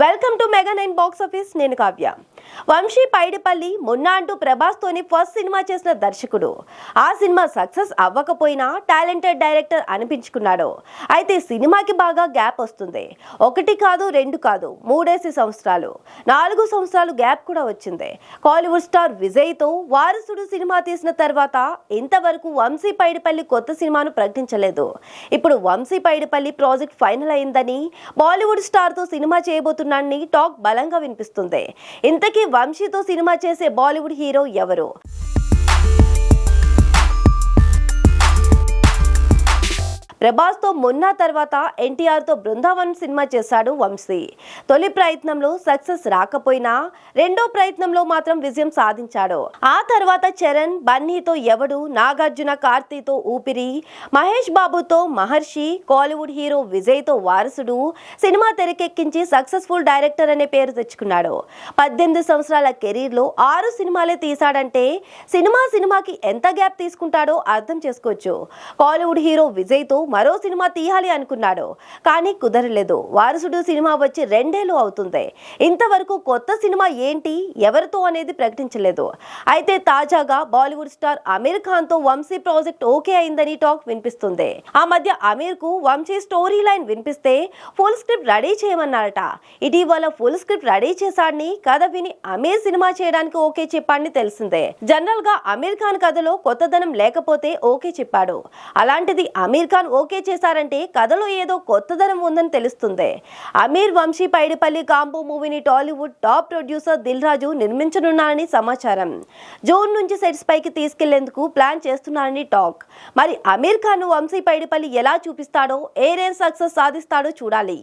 welcome to mega nine box office నేను కావ్య వంశీ పైడిపల్లి మొన్న అంటూ ప్రభాస్తోని ఫస్ట్ సినిమా చేసిన దర్శకుడు. ఆ సినిమా సక్సెస్ అవ్వకపోయినా టాలెంటెడ్ డైరెక్టర్ అనిపించుకున్నాడు. అయితే సినిమాకి బాగా గ్యాప్ వస్తుంది. ఒకటి కాదు రెండు కాదు మూడేసి సంవత్సరాలు నాలుగు సంవత్సరాలు గ్యాప్ కూడా వచ్చింది. కాలీవుడ్ స్టార్ విజయ్తో వారసుడు సినిమా తీసిన తర్వాత ఇంతవరకు వంశీ పైడిపల్లి కొత్త సినిమాను ప్రకటించలేదు. ఇప్పుడు వంశీ పైడిపల్లి ప్రాజెక్ట్ ఫైనల్ అయిందని బాలీవుడ్ స్టార్తో సినిమా చేయబోతున్నాడని టాక్ బలంగా వినిపిస్తుంది. ఇంతకీ వంశీతో సినిమా చేసే బాలీవుడ్ హీరో ఎవరు? ప్రభాస్తో మొన్న తర్వాత ఎన్టీఆర్తో బృందావన్ సినిమా చేశాడు వంశీ. తొలి ప్రయత్నంలో సక్సెస్ రాకపోయినా రెండో ప్రయత్నంలో మాత్రం విజయం సాధించాడు. ఆ తర్వాత చరణ్ బన్నీతో ఎవడు నాగార్జున కార్తీతో ఊపిరి మహేష్ బాబుతో మహర్షి కాలీవుడ్ హీరో విజయ్తో వారసుడు సినిమా తెరకెక్కించి సక్సెస్ఫుల్ డైరెక్టర్ అనే పేరు తెచ్చుకున్నాడు. పద్దెనిమిది సంవత్సరాల కెరీర్లో ఆరు సినిమాలే తీశాడంటే సినిమా సినిమాకి ఎంత గ్యాప్ తీసుకుంటాడో అర్థం చేసుకోవచ్చు. కాలీవుడ్ హీరో విజయ్తో మరో సినిమా తీయాలి అనుకున్నాడు. కానీ కుదరలేదు. వారసుడు సినిమా వచ్చి రెండేళ్ళు అవుతుంది. ఇంతవరకు కొత్త సినిమా ఏంటి? ఎవరితో అనేది ప్రకటించలేదు. అయితే తాజాగా బాలీవుడ్ స్టార్ అమీర్ ఖాన్తో వంశీ ప్రాజెక్ట్ ఓకే అయిందని టాక్ వినిపిస్తుంది. ఆ మధ్య అమీర్కు వంశీ స్టోరీ లైన్ వినిపిస్తే ఫుల్ స్క్రిప్ట్ రెడీ చేయమన్నారట. ఇటీవల ఫుల్ స్క్రిప్ట్ రెడీ చేశాడని కథ విని అమీర్ సినిమా చేయడానికి ఓకే చెప్పాడని తెలిసిందే. జనరల్గా అమీర్ ఖాన్ కథలో కొత్తదనం లేకపోతే ఓకే చెప్పాడు. అలాంటిది అమీర్ ఖాన్ ఓకే చేశారంటే కథలో ఏదో కొత్తదనం ఉందని తెలుస్తుంది. అమీర్ వంశీ పైడిపల్లి కాంబో మూవీని Tollywood top producer Dil Raju నిర్మించనున్నారని సమాచారం. జూన్ నుంచి సెట్స్ పైకి తీసుకెళ్ళేందుకు ప్లాన్ చేస్తున్నారని టాక్. మరి అమీర్ ఖాన్ వంశీ పైడిపల్లి ఎలా చూపిస్తాడో ఏ రేంజ్ సక్సెస్ సాధిస్తాడో చూడాలి.